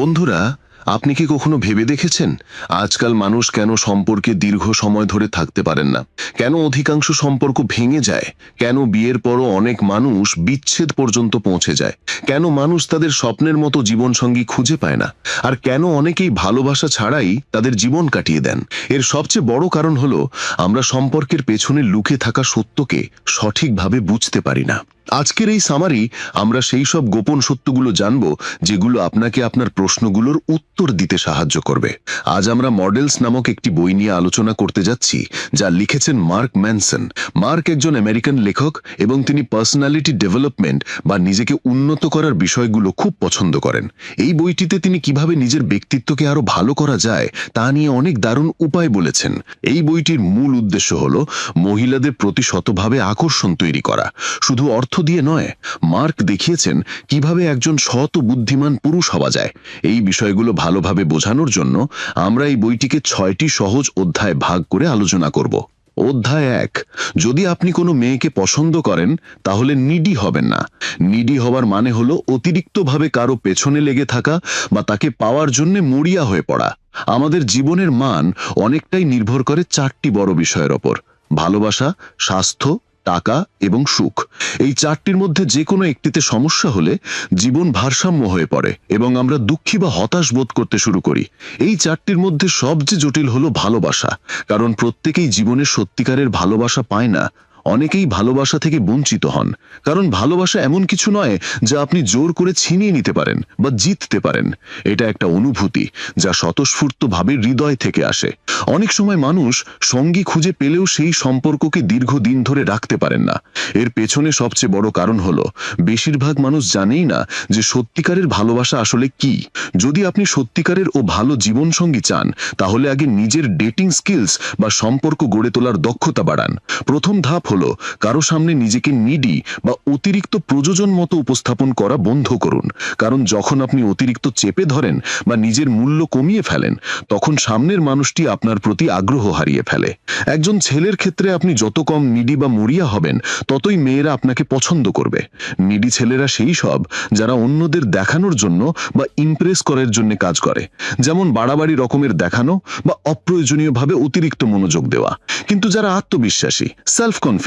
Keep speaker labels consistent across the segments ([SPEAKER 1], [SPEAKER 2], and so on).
[SPEAKER 1] বন্ধুরা, আপনি কি কখনো ভেবে দেখেছেন আজকাল মানুষ কেন সম্পর্কে দীর্ঘ সময় ধরে থাকতে পারেন না? কেন অধিকাংশ সম্পর্ক ভেঙে যায়? কেন বিয়ের পরও অনেক মানুষ বিচ্ছেদ পর্যন্ত পৌঁছে যায়? কেন মানুষ তাদের স্বপ্নের মতো জীবনসঙ্গী খুঁজে পায় না? আর কেন অনেকেই ভালোবাসা ছাড়াই তাদের জীবন কাটিয়ে দেন? এর সবচেয়ে বড় কারণ হলো, আমরা সম্পর্কের পেছনে লুকে থাকা সত্যকে সঠিকভাবে বুঝতে পারি না। আজকের এই সামারি আমরা সেই সব গোপন সত্যগুলো জানব, যেগুলো আপনাকে আপনার প্রশ্নগুলোর উত্তর দিতে সাহায্য করবে। আজ আমরা মডেলস নামক একটি বই নিয়ে আলোচনা করতে যাচ্ছি, যা লিখেছেন মার্ক ম্যানসন। মার্ক একজন আমেরিকান লেখক এবং তিনি পার্সোনালিটি ডেভেলপমেন্ট বা নিজেকে উন্নত করার বিষয়গুলো খুব পছন্দ করেন। এই বইটিতে তিনি কীভাবে নিজের ব্যক্তিত্বকে আরও ভালো করা যায়, তা নিয়ে অনেক দারুণ উপায় বলেছেন। এই বইটির মূল উদ্দেশ্য হল মহিলাদের প্রতি শতভাবে আকর্ষণ তৈরি করা। শুধু অর্থ দিয়ে নয়, মার্ক দেখিয়েছেন কীভাবে একজন শত বুদ্ধিমান পুরুষ হওয়া যায়। এই বিষয়গুলো ভালোভাবে বোঝানোর জন্য আমরা এই বইটিকে ছয়টি সহজ অধ্যায় ভাগ করে আলোচনা করব। অধ্যায় এক, যদি আপনি কোনো মেয়েকে পছন্দ করেন, তাহলে নিডি হবেন না। নিডি হওয়ার মানে হলো অতিরিক্তভাবে কারও পেছনে লেগে থাকা বা তাকে পাওয়ার জন্য মরিয়া হয়ে পড়া। আমাদের জীবনের মান অনেকটাই নির্ভর করে চারটি বড় বিষয়ের ওপর। ভালোবাসা, স্বাস্থ্য টাকা এবং সুখ। এই চারটির মধ্যে যে কোনো একটিতে সমস্যা হলে জীবন ভারসাম্য হয়ে পড়ে এবং আমরা দুঃখী বা হতাশ বোধ করতে শুরু করি। এই চারটির মধ্যে সবচেয়ে জটিল হলো ভালোবাসা, কারণ প্রত্যেকেই জীবনের সত্যিকারের ভালোবাসা পায় না অনেকেই ভালোবাসা থেকে বঞ্চিত হন। কারণ ভালোবাসা এমন কিছু নয় যা আপনি জোর করে ছিনিয়ে নিতে পারেন বা জিততে পারেন। এটা একটা অনুভূতি যা স্বতঃস্ফূর্তভাবে হৃদয় থেকে আসে। অনেক সময় মানুষ সঙ্গী খুঁজে পেলেও সেই সম্পর্ককে দীর্ঘদিন ধরে রাখতে পারেন না। এর পেছনে সবচেয়ে বড় কারণ হলো, বেশিরভাগ মানুষ জানেই না যে সত্যিকারের ভালোবাসা আসলে কি। যদি আপনি সত্যিকারের ও ভালো জীবনসঙ্গী চান, তাহলে আগে নিজের ডেটিং স্কিলস বা সম্পর্ক গড়ে তোলার দক্ষতা বাড়ান। প্রথম ধাপ হলো, কারও সামনে নিজেকে নিডি বা অতিরিক্ত প্রযোজন মতো উপস্থাপন করা বন্ধ করুন। কারণ যখন আপনি অতিরিক্ত চেপে ধরেন বা নিজের মূল্য কমিয়ে ফেলেন, তখন সামনের মানুষটি আপনার প্রতি আগ্রহ হারিয়ে ফেলে। একজন ছেলের ক্ষেত্রে আপনি যত কম নিডি বা মরিয়া হবেন, ততই মেয়েরা আপনাকে পছন্দ করবে। নিডি ছেলেরা সেই সব যারা অন্যদের দেখানোর জন্য বা ইমপ্রেস করার জন্য কাজ করে। যেমন বাড়াবাড়ি রকমের দেখানো বা অপ্রয়োজনীয়ভাবে অতিরিক্ত মনোযোগ দেওয়া। কিন্তু যারা আত্মবিশ্বাসী সেলফ কনফিডেন্ট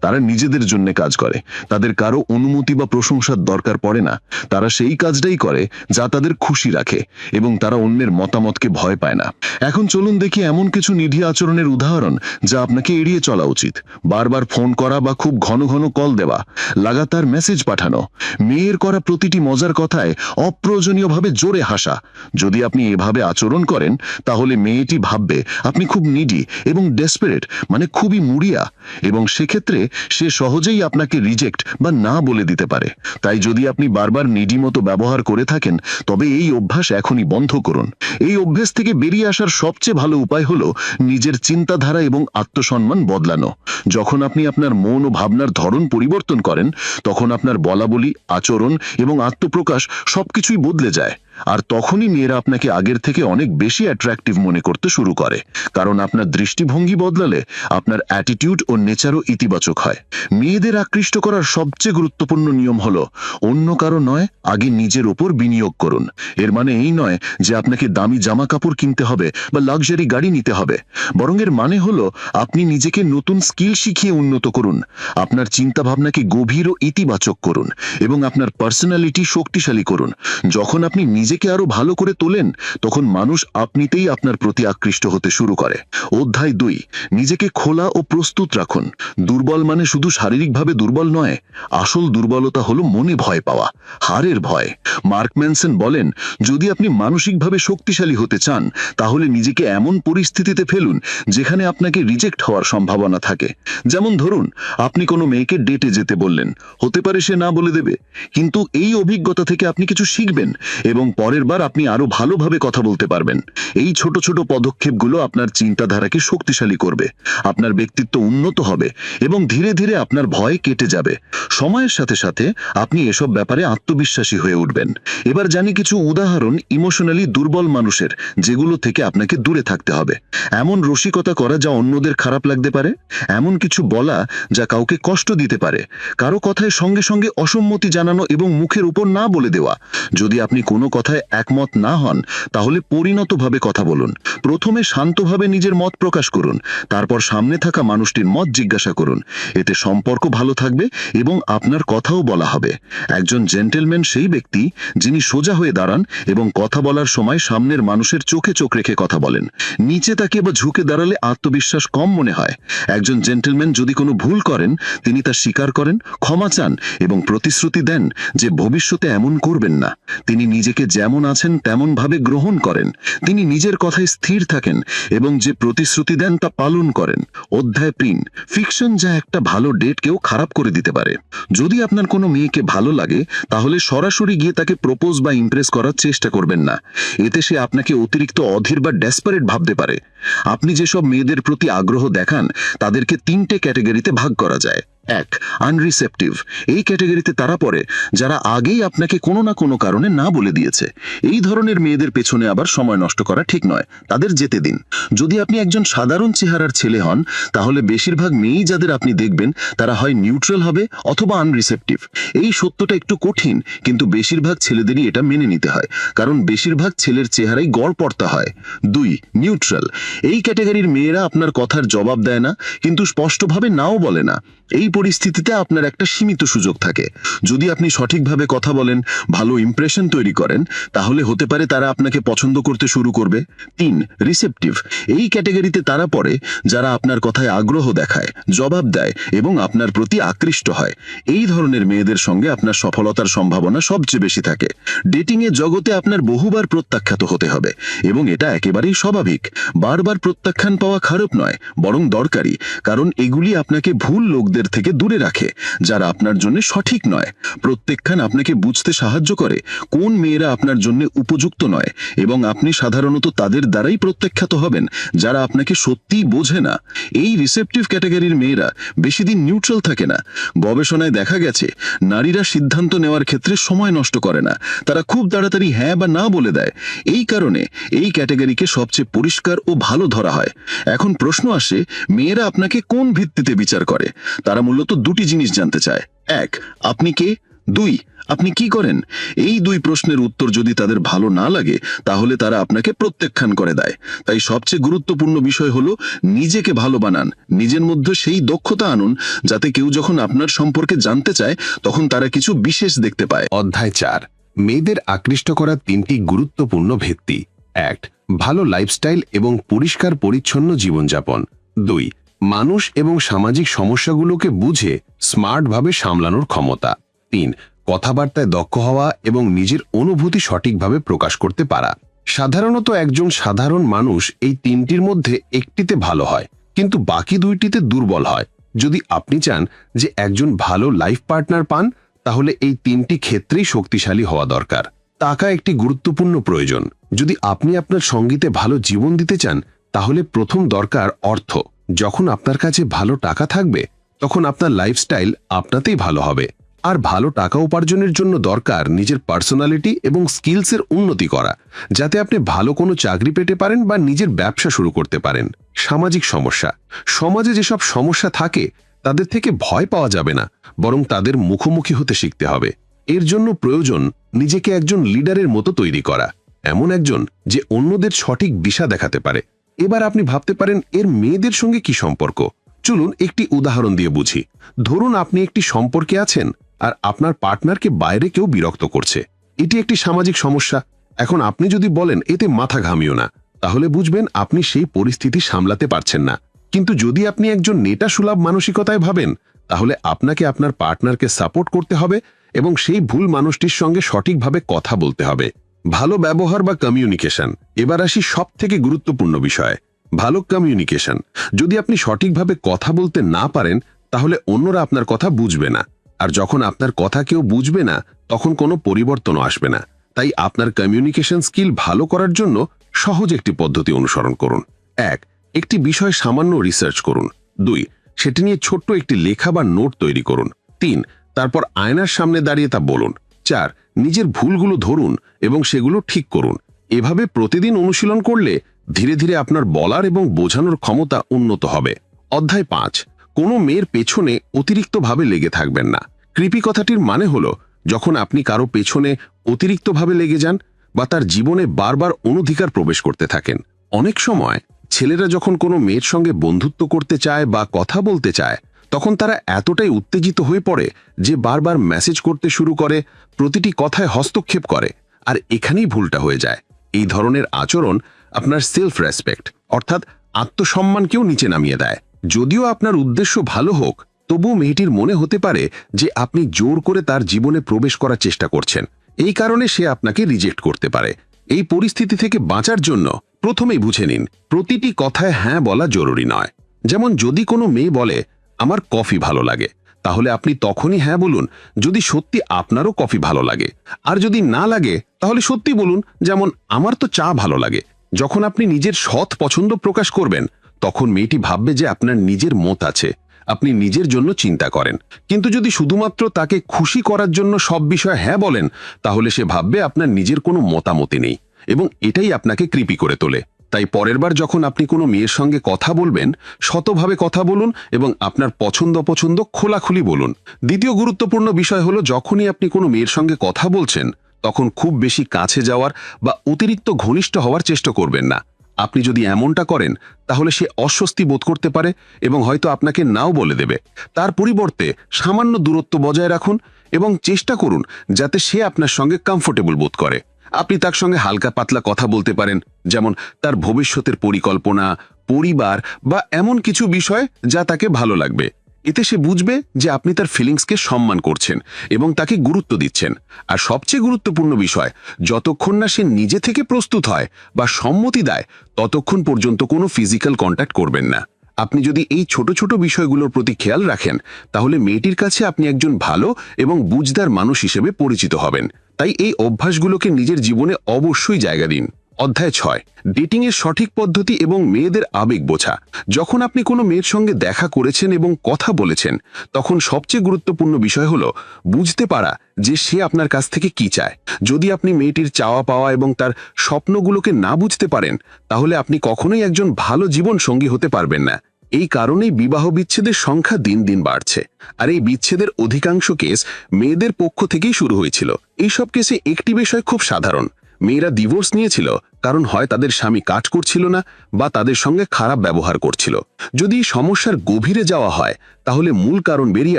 [SPEAKER 1] তারা নিজেদের জন্য কাজ করে। তাদের কারও অনুমতি বা প্রশংসার দরকার পড়ে না। তারা সেই কাজটাই করে যা তাদের খুশি রাখে এবং তারা অন্যের মতামতকে ভয় পায় না। এখন চলুন দেখি এমন কিছু নিধি আচরণের উদাহরণ যা আপনাকে এড়িয়ে চলা উচিত। বারবার ফোন করা বা খুব ঘন ঘন কল দেওয়া, লাগাতার মেসেজ পাঠানো, মেয়ের করা প্রতিটি মজার কথায় অপ্রয়োজনীয়ভাবে জোরে হাসা। যদি আপনি এভাবে আচরণ করেন, তাহলে মেয়েটি ভাববে, আপনি খুব নিডি এবং ডেসপারেট মানে খুবই মুড়িয়া এবং সেক্ষেত্রে সে সহজেই আপনাকে রিজেক্ট বা না বলে দিতে পারে। তাই যদি আপনি বারবার নিডি মতো ব্যবহার করে থাকেন, তবে এই অভ্যাস এখনই বন্ধ করুন। এই অভ্যাস থেকে বেরিয়ে আসার সবচেয়ে ভালো উপায় হলো নিজের চিন্তাধারা এবং আত্মসম্মান বদলানো। যখন আপনি আপনার মন ও ভাবনার ধরন পরিবর্তন করেন, তখন আপনার বলাবলি, আচরণ এবং আত্মপ্রকাশ সবকিছুই বদলে যায়। আর তখনই মেয়েরা আপনাকে আগের থেকে অনেক বেশি অ্যাট্রাকটিভ মনে করতে শুরু করে। কারণ আপনার দৃষ্টিভঙ্গি বদলালে আপনার অ্যাটিটিউড ও নেচারও ইতিবাচক হয়। মেয়েদের আকৃষ্ট করার সবচেয়ে গুরুত্বপূর্ণ নিয়ম হলো, অন্য কারও নয়, আগে নিজের ওপর বিনিয়োগ করুন। এর মানে এই নয় যে আপনাকে দামি জামা কাপড় কিনতে হবে বা লাক্সারি গাড়ি নিতে হবে। বরং এর মানে হলো, আপনি নিজেকে নতুন স্কিল শিখিয়ে উন্নত করুন। আপনার চিন্তা ভাবনাকে গভীর ও ইতিবাচক করুন এবং আপনার পার্সোনালিটি শক্তিশালী করুন। যখন আপনি নিজেকে আরও ভালো করে তোলেন, তখন মানুষ আপনিতেই আপনার প্রতি আকৃষ্ট হতে শুরু করে। অধ্যায় দুই, নিজেকে খোলা ও প্রস্তুত রাখুন। দুর্বল মানে শুধু শারীরিকভাবে দুর্বল নয়, আসল দুর্বলতা হলো মনে ভয় পাওয়া, হারের ভয়। মার্ক ম্যানসন বলেন, যদি আপনি মানসিকভাবে শক্তিশালী হতে চান, তাহলে নিজেকে এমন পরিস্থিতিতে ফেলুন, যেখানে আপনাকে রিজেক্ট হওয়ার সম্ভাবনা থাকে। যেমন ধরুন, আপনি কোনো মেয়েকে ডেটে যেতে বললেন, হতে পারে সে না বলে দেবে, কিন্তু এই অভিজ্ঞতা থেকে আপনি কিছু শিখবেন এবং পরের বার আপনি আরও ভালোভাবে কথা বলতে পারবেন। এই ছোট ছোট পদক্ষেপগুলো আপনার চিন্তাধারাকে শক্তিশালী করবে, আপনার ব্যক্তিত্ব উন্নত হবে এবং ধীরে ধীরে আপনার ভয় কেটে যাবে। সময়ের সাথে সাথে আপনি এসব ব্যাপারে আত্মবিশ্বাসী হয়ে উঠবেন। এবার জানি কিছু উদাহরণ ইমোশনালি দুর্বল মানুষের, যেগুলো থেকে আপনাকে দূরে থাকতে হবে। এমন রসিকতা করা যা অন্যদের খারাপ লাগতে পারে, এমন কিছু বলা যা কাউকে কষ্ট দিতে পারে। কারও কথায় সঙ্গে সঙ্গে অসম্মতি জানানো এবং মুখের উপর না বলে দেওয়া। যদি আপনি কোনো কথা কথায় একমত না হন, তাহলে পরিণতভাবে কথা বলুন। প্রথমে শান্তভাবে নিজের মত প্রকাশ করুন, তারপর সামনে থাকা মানুষটির মত জিজ্ঞাসা করুন। এতে সম্পর্ক ভালো থাকবে এবং আপনার কথাও বলা হবে। একজন জেন্টেলম্যান সেই ব্যক্তি যিনি সোজা হয়ে দাঁড়ান এবং কথা বলার সময় সামনের মানুষের চোখে চোখ রেখে কথা বলেন। নিচে তাকিয়ে বা ঝুঁকে দাঁড়ালে আত্মবিশ্বাস কম মনে হয়। একজন জেন্টেলম্যান যদি কোনো ভুল করেন, তিনি তা স্বীকার করেন, ক্ষমা চান এবং প্রতিশ্রুতি দেন যে ভবিষ্যতে এমন করবেন না। তিনি নিজেকে যেমন আছেন, তেমনভাবে গ্রহণ করেন। তিনি নিজের কথায় স্থির থাকেন এবং যে প্রতিশ্রুতি দেন তা পালন করেন। অধ্যায় প্রিন ফিকশন যা একটা ভালো ডেটকেও খারাপ করে দিতে পারে। যদি আপনার কোনো মেয়েকে ভালো লাগে, তাহলে সরাসরি গিয়ে তাকে প্রপোজ বা ইমপ্রেস করার চেষ্টা করবেন না। এতে সে আপনাকে অতিরিক্ত অধীর বা ডেসপারেট ভাবতে পারে। আপনি যেসব মেয়েদের প্রতি আগ্রহ দেখান, তাদেরকে তিনটে ক্যাটাগরিতে ভাগ করা যায়। এক আনরিসেপটিভ এই ক্যাটাগরিতে তারা পড়ে, যারা আগেই আপনাকে কোনো না কোনো কারণে না বলে দিয়েছে। এই ধরনের মেয়েদের পেছনে আবার সময় নষ্ট করা ঠিক নয়, তাদের যেতে দিন। যদি আপনি একজন সাধারণ চেহারার ছেলে হন, তাহলে বেশিরভাগ মেয়েই যাদের আপনি দেখবেন, তারা হয় নিউট্রাল হবে অথবা আনরিসেপটিভ এই সত্যটা একটু কঠিন, কিন্তু বেশিরভাগ ছেলেদেরই এটা মেনে নিতে হয়, কারণ বেশিরভাগ ছেলের চেহারাই গড় পড়তা হয়। দুই নিউট্রাল এই ক্যাটাগরির মেয়েরা আপনার কথার জবাব দেয় না, কিন্তু স্পষ্টভাবে নাও বলে না। এই পরিস্থিতিতে আপনার একটা সীমিত সুযোগ থাকে। যদি আপনি সঠিকভাবে কথা বলেন, ভালো ইমপ্রেশন তৈরি করেন, তাহলে হতে পারে তারা আপনাকে পছন্দ করতে শুরু করবে। তিন রিসেপটিভ এই ক্যাটাগরিতে তারা পড়ে, যারা আপনার কথায় আগ্রহ দেখায়, জবাব দেয় এবং আপনার প্রতি আকৃষ্ট হয়। এই ধরনের মেয়েদের সঙ্গে আপনার সফলতার সম্ভাবনা সবচেয়ে বেশি থাকে। ডেটিং এর জগতে আপনার বহুবার প্রত্যাখ্যাত হতে হবে এবং এটা একেবারেই স্বাভাবিক। বারবার প্রত্যাখ্যান পাওয়া খারাপ নয়, বরং দরকারি, কারণ এগুলি আপনাকে ভুল লোকদের থেকে দূরে রাখে, যারা আপনার জন্য সঠিক নয়। প্রত্যাখ্যান আপনাকে বুঝতে সাহায্য করে কোন মেয়েরা আপনার জন্য উপযুক্ত নয় এবং আপনি সাধারণত তাদের দ্বারাই প্রত্যাখ্যাত হবেন, যারা আপনাকে সত্যিই বোঝে না। এই রিসেপটিভ ক্যাটাগরির মেয়েরা বেশি দিন নিউট্রাল থাকে না। গবেষণায় দেখা গেছে, নারীরা সিদ্ধান্ত নেওয়ার ক্ষেত্রে সময় নষ্ট করে না। তারা খুব তাড়াতাড়ি হ্যাঁ বা না বলে দেয়। এই কারণে এই ক্যাটাগরিকে সবচেয়ে পরিষ্কার ও ভালো ধরা হয়। এখন প্রশ্ন আসে, মেয়েরা আপনাকে কোন ভিত্তিতে বিচার করে? তারা মূলত দুটি জিনিস জানতে চায়। এক, আপনি কে? দুই, আপনি কি করেন? এই দুই প্রশ্নের উত্তর যদি তাদের ভালো না লাগে, তাহলে তারা আপনাকে প্রত্যাখ্যান করে দেয়। তাই সবচেয়ে গুরুত্বপূর্ণ বিষয় হলো, নিজেকে ভালো বানান, নিজের মধ্যে সেই দক্ষতা আনুন, যাতে কেউ যখন আপনার সম্পর্কে জানতে চায়, তখন তারা কিছু বিশেষ দেখতে পায়।
[SPEAKER 2] অধ্যায় চার, মেয়েদের আকৃষ্ট করা তিনটি গুরুত্বপূর্ণ ভিত্তি। এক, ভালো লাইফস্টাইল এবং পরিষ্কার পরিচ্ছন্ন জীবনযাপন। দুই মানুষ এবং সামাজিক সমস্যাগুলোকে বুঝে স্মার্টভাবে সামলানোর ক্ষমতা। তিন, কথাবার্তায় দক্ষ হওয়া এবং নিজের অনুভূতি সঠিকভাবে প্রকাশ করতে পারা। সাধারণত একজন সাধারণ মানুষ এই তিনটির মধ্যে একটিতে ভালো হয়, কিন্তু বাকি দুইটিতে দুর্বল হয়। যদি আপনি চান যে একজন ভালো লাইফ পার্টনার পান, তাহলে এই তিনটি ক্ষেত্রেই শক্তিশালী হওয়া দরকার। টাকা একটি গুরুত্বপূর্ণ প্রয়োজন। যদি আপনি আপনার সঙ্গীতে ভালো জীবন দিতে চান, তাহলে প্রথম দরকার অর্থ। যখন আপনার কাছে ভালো টাকা থাকবে, তখন আপনার লাইফস্টাইল আপনাতেই ভালো হবে। আর ভালো টাকা উপার্জনের জন্য দরকার নিজের পার্সোনালিটি এবং স্কিলসের উন্নতি করা, যাতে আপনি ভালো কোনো চাকরি পেতে পারেন বা নিজের ব্যবসা শুরু করতে পারেন। সামাজিক সমস্যা। সমাজে যেসব সমস্যা থাকে, তাদের থেকে ভয় পাওয়া যাবে না, বরং তাদের মুখোমুখি হতে শিখতে হবে। এর জন্য প্রয়োজন নিজেকে একজন লিডারের মতো তৈরি করা। এমন একজন যে অন্যদের সঠিক দিশা দেখাতে পারে। এবার আপনি ভাবতে পারেন এর মেয়েদের সঙ্গে কি সম্পর্ক। চলুন একটি উদাহরণ দিয়ে বুঝি। ধরুন আপনি একটি সম্পর্কে আছেন আর আপনার পার্টনারকে বাইরে কেউ বিরক্ত করছে। এটি একটি সামাজিক সমস্যা। এখন আপনি যদি বলেন, এতে মাথা ঘামিও না, তাহলে বুঝবেন আপনি সেই পরিস্থিতি সামলাতে পারছেন না। কিন্তু যদি আপনি একজন নেটা সুলভ মানসিকতায় ভাবেন, তাহলে আপনাকে আপনার পার্টনারকে সাপোর্ট করতে হবে এবং সেই ভুল মানুষটির সঙ্গে সঠিকভাবে কথা বলতে হবে। ভালো ব্যবহার বা কমিউনিকেশন এবার আসি সব থেকে গুরুত্বপূর্ণ বিষয়, ভালো কমিউনিকেশন যদি আপনি সঠিকভাবে কথা বলতে না পারেন, তাহলে অন্যরা আপনার কথা বুঝবে না। আর যখন আপনার কথা কেউ বুঝবে না, তখন কোনো পরিবর্তনও আসবে না। তাই আপনার কমিউনিকেশন স্কিল ভালো করার জন্য সহজ একটি পদ্ধতি অনুসরণ করুন। এক, একটি বিষয় সামান্য রিসার্চ করুন। দুই, সেটি নিয়ে ছোট্ট একটি লেখা বা নোট তৈরি করুন। তিন, তারপর আয়নার সামনে দাঁড়িয়ে তা বলুন। চার নিজের ভুলগুলো ধরুন এবং সেগুলো ঠিক করুন। এভাবে প্রতিদিন অনুশীলন করলে ধীরে ধীরে আপনার বলার এবং বোঝানোর ক্ষমতা উন্নত হবে। অধ্যায় পাঁচ। কোনো মেয়ের পেছনে অতিরিক্তভাবে লেগে থাকবেন না। কৃপি কথাটির মানে হলো, যখন আপনি কারও পেছনে অতিরিক্তভাবে লেগে যান বা তার জীবনে বারবার অনধিকার প্রবেশ করতে থাকেন। অনেক সময় ছেলেরা যখন কোনো মেয়ের সঙ্গে বন্ধুত্ব করতে চায় বা কথা বলতে চায় তখন তারা এতটাই উত্তেজিত হয়ে পড়ে যে বারবার মেসেজ করতে শুরু করে, প্রতিটি কথায় হস্তক্ষেপ করে, আর এখানেই ভুলটা হয়ে যায়। এই ধরনের আচরণ আপনার সেলফ রেসপেক্ট অর্থাৎ আত্মসম্মানকেও নিচে নামিয়ে দেয়। যদিও আপনার উদ্দেশ্য ভালো হোক তবু মেয়েটির মনে হতে পারে যে আপনি জোর করে তার জীবনে প্রবেশ করার চেষ্টা করছেন। এই কারণে সে আপনাকে রিজেক্ট করতে পারে। এই পরিস্থিতি থেকে বাঁচার জন্য প্রথমেই বুঝে নিন, প্রতিটি কথায় হ্যাঁ বলা জরুরি নয়। যেমন যদি কোনো মেয়ে বলে আমার কফি ভালো লাগে। তাহলে আপনি তখনই হ্যাঁ বলুন, যদি সত্যি আপনারও কফি ভালো লাগে। আর যদি না লাগে, তাহলে সত্যি বলুন, যেমন আমার তো চা ভালো লাগে। যখন আপনি নিজের সৎ পছন্দ প্রকাশ করবেন, তখন মেয়েটি ভাববে যে আপনার নিজের মত আছে। আপনি নিজের জন্য চিন্তা করেন। কিন্তু যদি শুধুমাত্র তাকে খুশি করার জন্য সব বিষয়ে হ্যাঁ বলেন, তাহলে সে ভাববে আপনার নিজের কোনো মতামতি নেই। এবং এটাই আপনাকে কৃপি করে তোলে। তাই পরের বার যখন আপনি কোনো মেয়ের সঙ্গে কথা বলবেন, শতভাবে কথা বলুন এবং আপনার পছন্দ অপছন্দ খোলাখুলি বলুন। দ্বিতীয় গুরুত্বপূর্ণ বিষয় হলো, যখনই আপনি কোনো মেয়ের সঙ্গে কথা বলছেন, তখন খুব বেশি কাছে যাওয়ার বা অতিরিক্ত ঘনিষ্ঠ হওয়ার চেষ্টা করবেন না। আপনি যদি এমনটা করেন, তাহলে সে অস্বস্তি বোধ করতে পারে এবং হয়তো আপনাকে নাও বলে দেবে। তার পরিবর্তে সামান্য দূরত্ব বজায় রাখুন এবং চেষ্টা করুন যাতে সে আপনার সঙ্গে কমফোর্টেবল বোধ করে। আপনি তার সঙ্গে হালকা পাতলা কথা বলতে পারেন, যেমন তার ভবিষ্যতের পরিকল্পনা, পরিবার বা এমন কিছু বিষয় যা তাকে ভালো লাগবে। এতে সে বুঝবে যে আপনি তার ফিলিংসকে সম্মান করছেন এবং তাকে গুরুত্ব দিচ্ছেন। আর সবচেয়ে গুরুত্বপূর্ণ বিষয়, যতক্ষণ না সে নিজে থেকে প্রস্তুত হয় বা সম্মতি দেয়, ততক্ষণ পর্যন্ত কোনো ফিজিক্যাল কন্ট্যাক্ট করবেন না। আপনি যদি এই ছোট ছোট বিষয়গুলোর প্রতি খেয়াল রাখেন, তাহলে মেয়েটির কাছে আপনি একজন ভালো এবং বুঝদার মানুষ হিসেবে পরিচিত হবেন। তাই এই অভ্যাসগুলোকে নিজের জীবনে অবশ্যই জায়গা দিন। অধ্যায় ছয় ডেটিং এর সঠিক পদ্ধতি এবং মেয়েদের আবেগ বোঝা। যখন আপনি কোনো মেয়ের সঙ্গে দেখা করেছেন এবং কথা বলেছেন, তখন সবচেয়ে গুরুত্বপূর্ণ বিষয় হলো বুঝতে পারা যে সে আপনার কাছ থেকে কি চায়। যদি আপনি মেয়েটির চাওয়া পাওয়া এবং তার স্বপ্নগুলোকে না বুঝতে পারেন, তাহলে আপনি কখনোই একজন ভালো জীবন সঙ্গী হতে পারবেন না। এই কারণেই বিবাহ বিচ্ছেদের সংখ্যা দিন দিন বাড়ছে। আর এই বিচ্ছেদের অধিকাংশ কেস মেয়েদের পক্ষ থেকেই শুরু হয়েছিল। এইসব কেসে একটি বিষয় খুব সাধারণ। মেয়েরা ডিভোর্স নিয়েছিল, কারণ হয় তাদের স্বামী কাজ করছিল না বা তাদের সঙ্গে খারাপ ব্যবহার করছিল। যদি সমস্যার গভীরে যাওয়া হয়, তাহলে মূল কারণ বেরিয়ে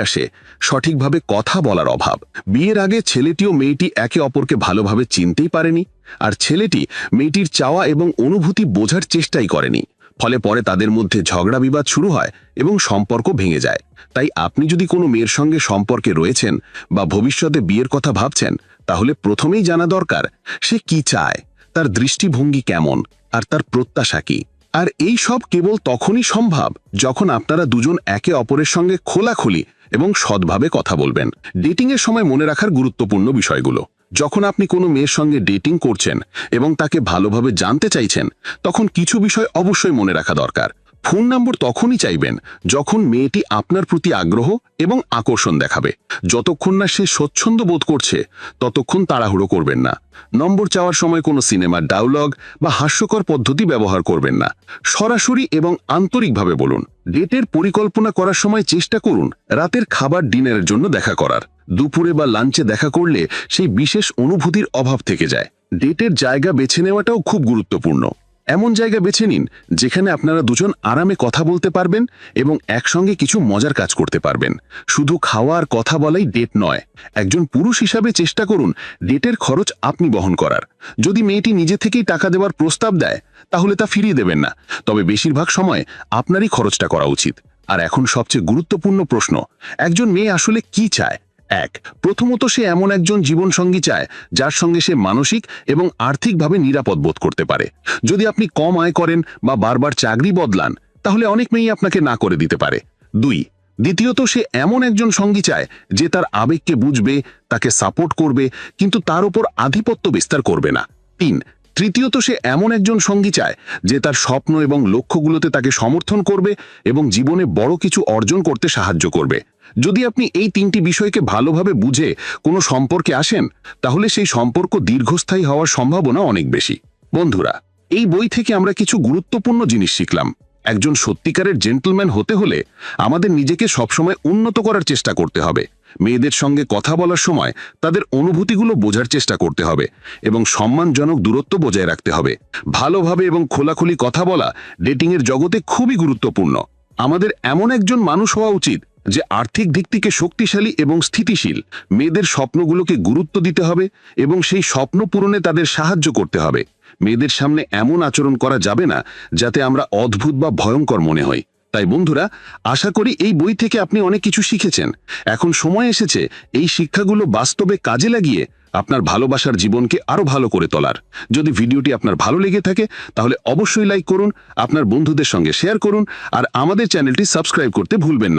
[SPEAKER 2] আসে সঠিকভাবে কথা বলার অভাব। বিয়ের আগে ছেলেটি ও মেয়েটি একে অপরকে ভালোভাবে চিনতেই পারেনি, আর ছেলেটি মেয়েটির চাওয়া এবং অনুভূতি বোঝার চেষ্টাই করেনি। ফলে পরে তাদের মধ্যে ঝগড়া বিবাদ শুরু হয় এবং সম্পর্ক ভেঙে যায়। তাই আপনি যদি কোনো মেয়ের সঙ্গে সম্পর্কে রয়েছেন বা ভবিষ্যতে বিয়ের কথা ভাবছেন, তাহলে প্রথমেই জানা দরকার, সে কি চায়, তার দৃষ্টিভঙ্গি কেমন, আর তার প্রত্যাশা কি। আর এই সব কেবল তখনই সম্ভব যখন আপনারা দুজন একে অপরের সঙ্গে খোলাখুলি এবং সৎভাবে কথা বলবেন। ডেটিংয়ের সময় মনে রাখার গুরুত্বপূর্ণ বিষয়গুলো। যখন আপনি কোনো মেয়ের সঙ্গে ডেটিং করছেন এবং তাকে ভালোভাবে জানতে চাইছেন, তখন কিছু বিষয় অবশ্যই মনে রাখা দরকার। ফোন নম্বর তখনই চাইবেন যখন মেয়েটি আপনার প্রতি আগ্রহ এবং আকর্ষণ দেখাবে। যতক্ষণ না সে স্বচ্ছন্দ বোধ করছে, ততক্ষণ তাড়াহুড়ো করবেন না। নম্বর চাওয়ার সময় কোনো সিনেমার ডায়লগ বা হাস্যকর পদ্ধতি ব্যবহার করবেন না। সরাসরি এবং আন্তরিকভাবে বলুন ডেটের পরিকল্পনা করার সময় চেষ্টা করুন রাতের খাবার ডিনারের জন্য দেখা করার। দুপুরে বা লাঞ্চে দেখা করলে সেই বিশেষ অনুভূতির অভাব থেকে যায়। ডেটের জায়গা বেছে নেওয়াটাও খুব গুরুত্বপূর্ণ। এমন জায়গা বেছে নিন যেখানে আপনারা দুজন আরামে কথা বলতে পারবেন এবং একসঙ্গে কিছু মজার কাজ করতে পারবেন। শুধু খাওয়া আর কথা বলাই ডেট নয়। একজন পুরুষ হিসাবে চেষ্টা করুন ডেটের খরচ আপনি বহন করার। যদি মেয়েটি নিজে থেকেই টাকা দেওয়ার প্রস্তাব দেয়, তাহলে তা ফিরিয়ে দেবেন না। তবে বেশিরভাগ সময় আপনারই খরচটা করা উচিত। আর এখন সবচেয়ে গুরুত্বপূর্ণ প্রশ্ন, একজন মেয়ে আসলে কি চায়? এক। প্রথমত সে এমন একজন জীবনসঙ্গী চায়, যার সঙ্গে সে মানসিক এবং আর্থিকভাবে নিরাপদ বোধ করতে পারে। যদি আপনি কম আয় করেন বা বারবার চাকরি বদলান, তাহলে অনেক মেয়েই আপনাকে না করে দিতে পারে। দুই। দ্বিতীয়ত, সে এমন একজন সঙ্গী চায়, যে তার আবেগকে বুঝবে, তাকে সাপোর্ট করবে, কিন্তু তার উপর আধিপত্য বিস্তার করবে না। তিন। তৃতীয়ত, সে এমন একজন সঙ্গী চায়, যে তার স্বপ্ন এবং লক্ষ্যগুলোতে তাকে সমর্থন করবে এবং জীবনে বড় কিছু অর্জন করতে সাহায্য করবে। যদি আপনি এই তিনটি বিষয়কে ভালোভাবে বুঝে কোনো সম্পর্কে আসেন, তাহলে সেই সম্পর্ক দীর্ঘস্থায়ী হওয়ার সম্ভাবনা অনেক বেশি। বন্ধুরা, এই বই থেকে আমরা কিছু গুরুত্বপূর্ণ জিনিস শিখলাম। একজন সত্যিকারের জেন্টলম্যান হতে হলে আমাদের নিজেকে সবসময় উন্নত করার চেষ্টা করতে হবে। মেয়েদের সঙ্গে কথা বলার সময় তাদের অনুভূতিগুলো বোঝার চেষ্টা করতে হবে এবং সম্মানজনক দূরত্ব বজায় রাখতে হবে। ভালোভাবে এবং খোলাখুলি কথা বলা ডেটিংয়ের জগতে খুবই গুরুত্বপূর্ণ। আমাদের এমন একজন মানুষ হওয়া উচিত যে আর্থিক দিক থেকে শক্তিশালী এবং স্থিতিশীল মেয়েদের স্বপ্নগুলোকে গুরুত্ব দিতে হবে এবং সেই স্বপ্ন পূরণে তাদের সাহায্য করতে হবে। মেয়েদের সামনে এমন আচরণ করা যাবে না যাতে আমরা অদ্ভুত বা ভয়ঙ্কর মনে হই। তাই বন্ধুরা, আশা করি এই বই থেকে আপনি অনেক কিছু শিখেছেন। এখন সময় এসেছে এই শিক্ষাগুলো বাস্তবে কাজে লাগিয়ে আপনার ভালোবাসার জীবনকে আরও ভালো করে তোলার। যদি ভিডিওটি আপনার ভালো লেগে থাকে, তাহলে অবশ্যই লাইক করুন, আপনার বন্ধুদের সঙ্গে শেয়ার করুন, আর আমাদের চ্যানেলটি সাবস্ক্রাইব করতে ভুলবেন না।